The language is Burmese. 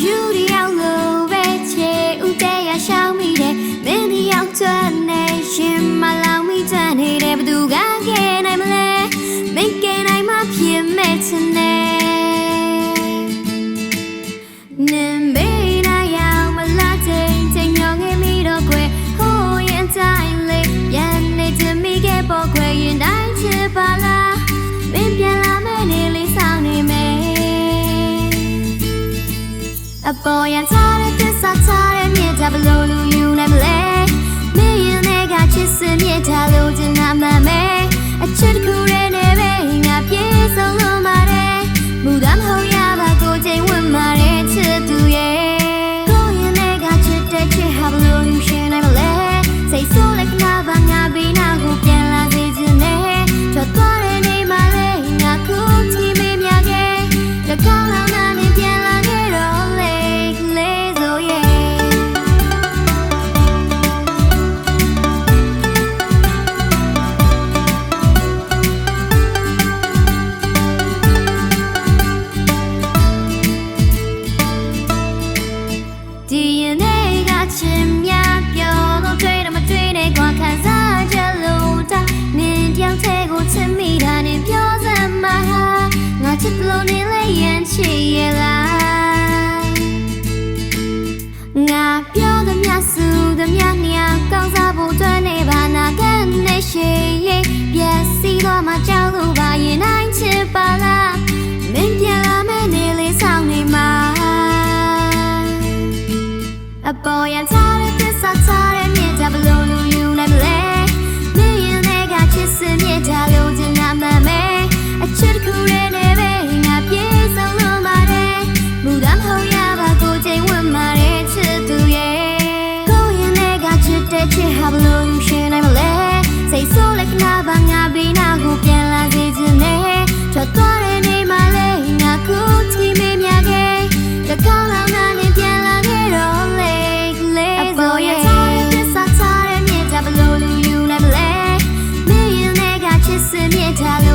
ယူရီအောင်လို့ပဲချေဦးတဲ့ရရှောင်းမိတယ်မင်းဒီရောက်ချွတ်နေရှင်မလောင်မိချွတ်နေတယ်ဘသူကကဲနိုင်မလဲမင်းကဲနိုင်မှဖြစ်မဲ့ချင်တယ် အပေါ်ရန်ထားတဲ့သစ္စာထား 把这路你来演起也来。我飘的呀，素的呀，你呀，刚才不对你把那个那些也别西多嘛，叫路把也难吃罢了，明天啦没你来找你嘛，啊，不要再。 ဘလို့ယူရှင်နိုင်မလဲစိတ်ဆိုးလက်နာဘာငါဘေးနာကိုပြန်လာစေချင်နေထွက်သွားတဲ့နေမှာလဲငါကိုထိမေးမြခဲ့တကောင်းလောင်းနာနဲ့ပြန်လာခဲ့တော့လေလေအပေါ်ရဲ့ထားတဲ့သစ္စာထားတဲ့မြင်တာဘလို့လူယူနိုင်မလဲမင်းရဲ့ငါချစ်စင်မြင်တာ